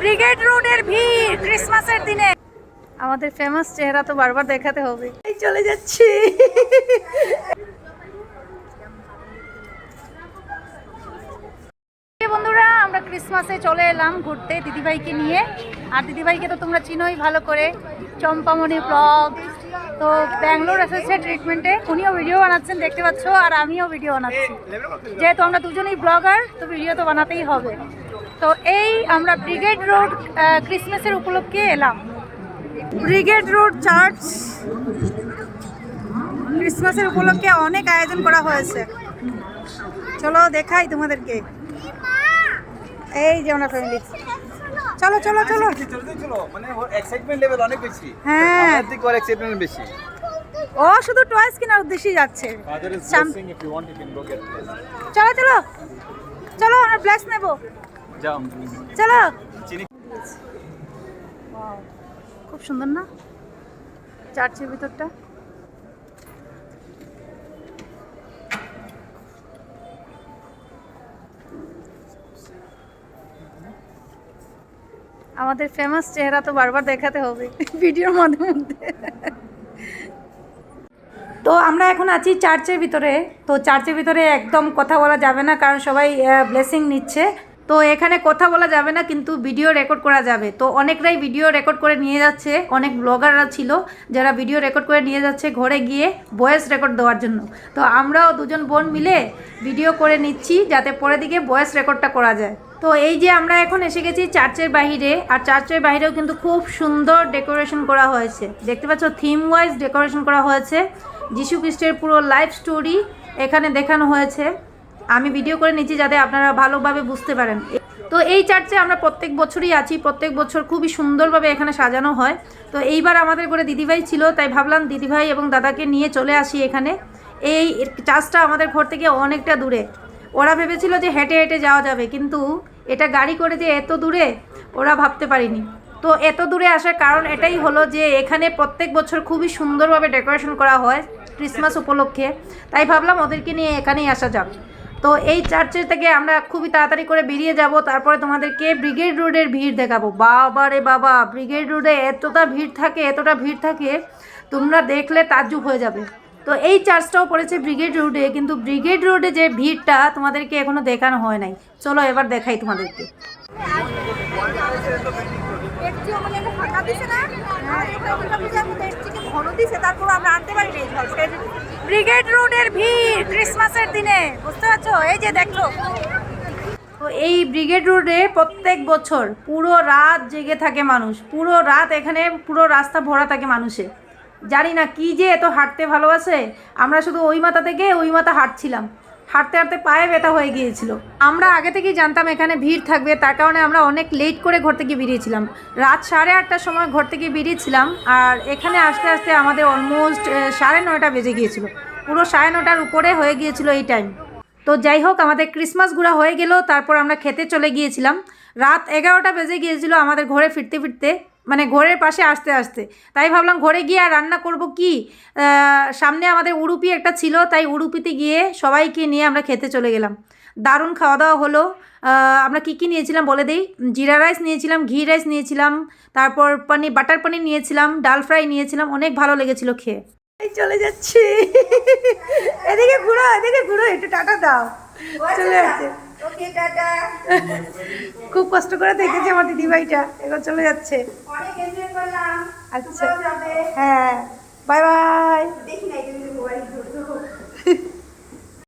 Brigade রোডের ভিড় ক্রিসমাসের দিনে। আমাদের ফেমাস চেহারা তো বারবার দেখাতে হবে। এই চলে যাচ্ছি। বন্ধুরা আমরা ক্রিসমাসে চলে এলাম ঘুরতে দিদিভাইকে নিয়ে। আর দিদিভাইকে তো তোমরা চিনোই ভালো করে। চম্পামণি ব্লগ তো ব্যাঙ্গালোর এসেছে ট্রিটমেন্টে উনিও ভিডিও বানাচ্ছেন দেখতে পাচ্ছ আর আমিও ভিডিও বানাচ্ছি। যেহেতু আমরা দুজনেই ব্লগার তো ভিডিও তো বানাতেই হবে। তো এই আমরা ব্রিগেড রোড ক্রিসমাসের উপলক্ষে এলাম। ব্রিগেড রোড চার্চ ক্রিসমাসের উপলক্ষে অনেক আয়োজন করা হয়েছে। চলো দেখাই তোমাদেরকে। এই যে আমরা ফ্যামিলি চলো চলো চলো। চলো মানে এক্সাইটমেন্ট লেভেল অনেক বেশি। হ্যাঁ। এক্সাইটমেন্ট বেশি। ও শুধু টয়েস কেনার উদ্দেশ্যেই যাচ্ছে। চলো চলো। আমরা ব্লাস নেব। যাও। চলো। খুব সুন্দর না? চার্চের ভিতরটা। আমাদের ফেমাস চেহারা তো বারবার দেখাতে হবে ভিডিওর মাধ্যমে। মধ্যে তো আমরা এখন আছি চার্চের ভিতরে। তো চার্চের ভিতরে একদম কথা বলা যাবে না কারণ সবাই ব্লেসিং নিচ্ছে। তো এখানে কথা বলা যাবে না, কিন্তু ভিডিও রেকর্ড করা যাবে। তো অনেকরাই ভিডিও রেকর্ড করে নিয়ে যাচ্ছে, অনেক ব্লগাররা ছিল যারা ভিডিও রেকর্ড করে নিয়ে যাচ্ছে ঘরে গিয়ে ভয়েস রেকর্ড দেওয়ার জন্য। তো আমরাও দুজন বোন মিলে ভিডিও করে নিচ্ছি যাতে পরে দিকে ভয়েস রেকর্ডটা করা যায়। তো এই যে আমরা এখন এসে গেছি চার্চের বাইরে আর চার্চের বাইরেও কিন্তু খুব সুন্দর ডেকোরেশন করা হয়েছে। দেখতে পাচ্ছ থিম ওয়াইজ ডেকোরেশন করা হয়েছে। যিশু খ্রিস্টের পুরো লাইফ স্টোরি এখানে দেখানো হয়েছে। আমি ভিডিও করে নিচ্ছি যাতে আপনারা ভালোভাবে বুঝতে পারেন। তো এই চার্চে আমরা প্রত্যেক বছরই আছি, প্রত্যেক বছর খুবই সুন্দরভাবে এখানে সাজানো হয়। তো এইবার আমাদের করে দিদিভাই ছিল, তাই ভাবলাম দিদিভাই এবং দাদাকে নিয়ে চলে আসি এখানে। এই চার্চটা আমাদের ঘর থেকে অনেকটা দূরে। ওরা ভেবেছিল যে হেঁটে হেঁটে যাওয়া যাবে, কিন্তু এটা গাড়ি করে যে এত দূরে, ওরা ভাবতে পারিনি। তো এত দূরে আসার কারণ এটাই হলো যে এখানে প্রত্যেক বছর খুবই সুন্দরভাবে ডেকোরেশন করা হয় ক্রিসমাস উপলক্ষে। তাই ভাবলাম ওদেরকে নিয়ে এখানেই আসা যাক। তো এই চার্চের থেকে আমরা খুবই তাড়াতাড়ি করে বেরিয়ে যাব। তারপরে তোমাদেরকে ব্রিগেড রোডের ভিড় দেখাবো। বাবা রে বাবা, ব্রিগেড রোডে এতটা ভিড় থাকে, এতটা ভিড় থাকে, তোমরা দেখলে তাজ্জুব হয়ে যাবে। তো এই চার্চটাও পড়েছে ব্রিগেড রোডে, কিন্তু ব্রিগেড রোডে যে ভিড়টা তোমাদেরকে এখনও দেখানো হয় নাই। চলো এবার দেখাই তোমাদেরকে। ব্রিগেড রোডের ভিড় ক্রিসমাসের দিনে, বুঝতে পারছ? এই যে দেখো। তো এই ব্রিগেড রোডে প্রত্যেক বছর পুরো রাত জেগে থাকে মানুষ। পুরো রাত এখানে পুরো রাস্তা ভরা থাকে মানুষে জানি না কি যে এত হাঁটতে ভালোবাসে। আমরা শুধু ওই মাথা থেকে ওই মাথা হাঁটছিলাম। হাঁটতে হাঁটতে পায়ে ব্যথা হয়ে গিয়েছিল। আমরা আগে থেকেই জানতাম এখানে ভিড় থাকবে, তার কারণে আমরা অনেক লেট করে ঘর থেকে বেরিয়েছিলাম। রাত সাড়ে আটটার সময় ঘর থেকে বেরিয়েছিলাম আর এখানে আসতে আসতে আমাদের অলমোস্ট সাড়ে নয়টা বেজে গিয়েছিল। পুরো সাড়ে নটার উপরে হয়ে গিয়েছিল এই টাইম তো যাই হোক, আমাদের ক্রিসমাস ঘোরা হয়ে গেল, তারপর আমরা খেতে চলে গিয়েছিলাম। রাত এগারোটা বেজে গিয়েছিল আমাদের ঘরে ফিরতে ফিরতে। মানে ঘরের পাশে আসতে আসতে। তাই ভাবলাম ঘরে গিয়ে আর রান্না করব কি? সামনে আমাদের উড়ুপি একটা ছিল, তাই উড়ুপিতে গিয়ে সবাইকে নিয়ে আমরা খেতে চলে গেলাম। দারুণ খাওয়া দাওয়া হলো। আমরা কী কী নিয়েছিলাম বলে দিই? জিরা রাইস নিয়েছিলাম, ঘি রাইস নিয়েছিলাম, তারপর পনির, বাটার পনির নিয়েছিলাম, ডাল ফ্রাই নিয়েছিলাম, অনেক ভালো লেগেছিল খেয়ে। চলে যাচ্ছি। এদিকে ঘুরো এদিকে ঘুরো, একটু টাটা দাও। চলে যাচ্ছে খুব কষ্ট করে দেখেছি আমার দিদিভাইটা এবার চলে যাচ্ছে। অনেক এনজয় করলাম। আচ্ছা। হ্যাঁ বাই বাই দেখি না